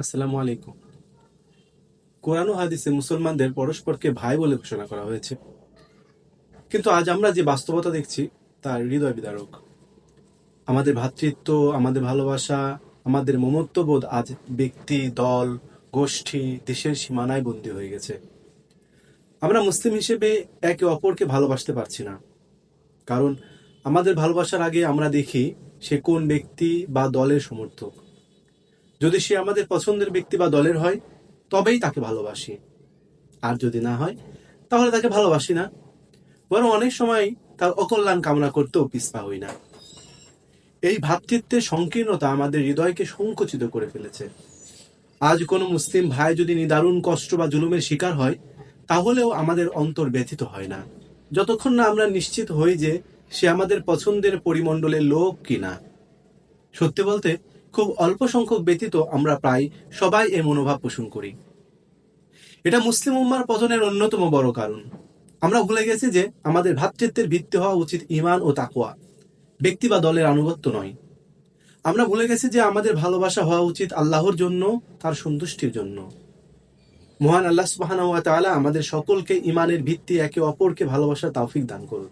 আসসালামু আলাইকুম। কোরআন হাদিসে মুসলমানদের পরস্পরকে ভাই বলে ঘোষণা করা হয়েছে। কিন্তু আজ আমরা যে বাস্তবতা দেখছি, তার হৃদয় বিদারক। আমাদের ভ্রাতৃত্ব আমাদের ভালোবাসা, আমাদের মমত্ববোধ আজ ব্যক্তি, দল, গোষ্ঠী, দেশের সীমানায় বন্দী হয়ে গেছে। আমরা মুসলিম হিসেবে একে অপরকে ভালোবাসতে পারছি না। কারণ আমাদের ভালোবাসার আগে আমরা দেখি সে কোন ব্যক্তি বা দলের সমর্থক। যদি সে আমাদের পছন্দের ব্যক্তি বা দলের হয়, তবেই তাকে ভালোবাসি। আর যদি না হয়, তাহলে তাকে ভালোবাসি না। বরং অনেক সময় তার অকল্যাণ কামনা করতেও পিছপা হই না। এই ভ্রাতৃত্বের সংকীর্ণতা আমাদের হৃদয়কে সংকুচিত করে ফেলেছে। আজ কোনো মুসলিম ভাই যদি নিদারুণ কষ্ট বা জুলুমের শিকার হয়, তাহলেও আমাদের অন্তর ব্যথিত হয় না। যতক্ষণ না আমরা নিশ্চিত হই যে সে আমাদের পছন্দের পরিমণ্ডলের লোক কিনা। সত্যি বলতে খুব অল্প সংখ্যক ব্যতীত আমরা প্রায় সবাই এ মনোভাব পোষণ করি। এটা মুসলিম উম্মার পতনের অন্যতম বড় কারণ। আমরা ভুলে গেছি যে আমাদের ভ্রাতৃত্বের ভিত্তি হওয়া উচিত ইমান ও তাকোয়া ব্যক্তি বা দলের আনুগত্য নয়। আমরা ভুলে গেছি যে আমাদের ভালোবাসা হওয়া উচিত আল্লাহর জন্য, তার সন্তুষ্টির জন্য। মহান আল্লাহ সুবাহানা তাআলা আমাদের সকলকে ইমানের ভিত্তি একে অপরকে ভালোবাসার তৌফিক দান করুন।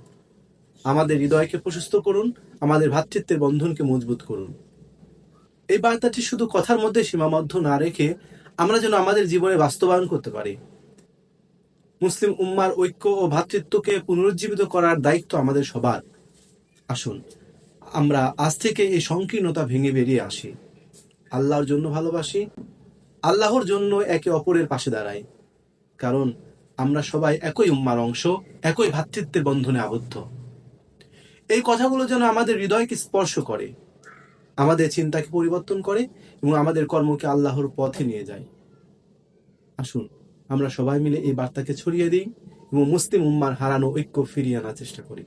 আমাদের হৃদয়কে প্রশস্ত করুন, আমাদের ভ্রাতৃত্বের বন্ধনকে মজবুত করুন। এই বার্তাটি শুধু কথার মধ্যে সীমাবদ্ধ না রেখে আমরা যেন আমাদের জীবনে বাস্তবায়ন করতে পারি। মুসলিম উম্মার ঐক্য ও ভ্রাতৃত্বকে পুনরুজ্জীবিত করার দায়িত্ব আমাদের সবার। আসুন, আমরা আজ থেকে এই সংকীর্ণতা ভেঙে বেরিয়ে আসি। আল্লাহর জন্য ভালোবাসি, আল্লাহর জন্য একে অপরের পাশে দাঁড়াই। কারণ আমরা সবাই একই উম্মার অংশ, একই ভ্রাতৃত্বের বন্ধনে আবদ্ধ। এই কথাগুলো যেন আমাদের হৃদয়কে স্পর্শ করে। আমাদের চিন্তাকে পরিবর্তন করে এবং আমাদের কর্মকে আল্লাহর পথে নিয়ে যায়। আসুন, আমরা সবাই মিলে এই বার্তাকে ছড়িয়ে দিই এবং মুসলিম উম্মার হারানো ঐক্য ফিরিয়ে আনার চেষ্টা করি।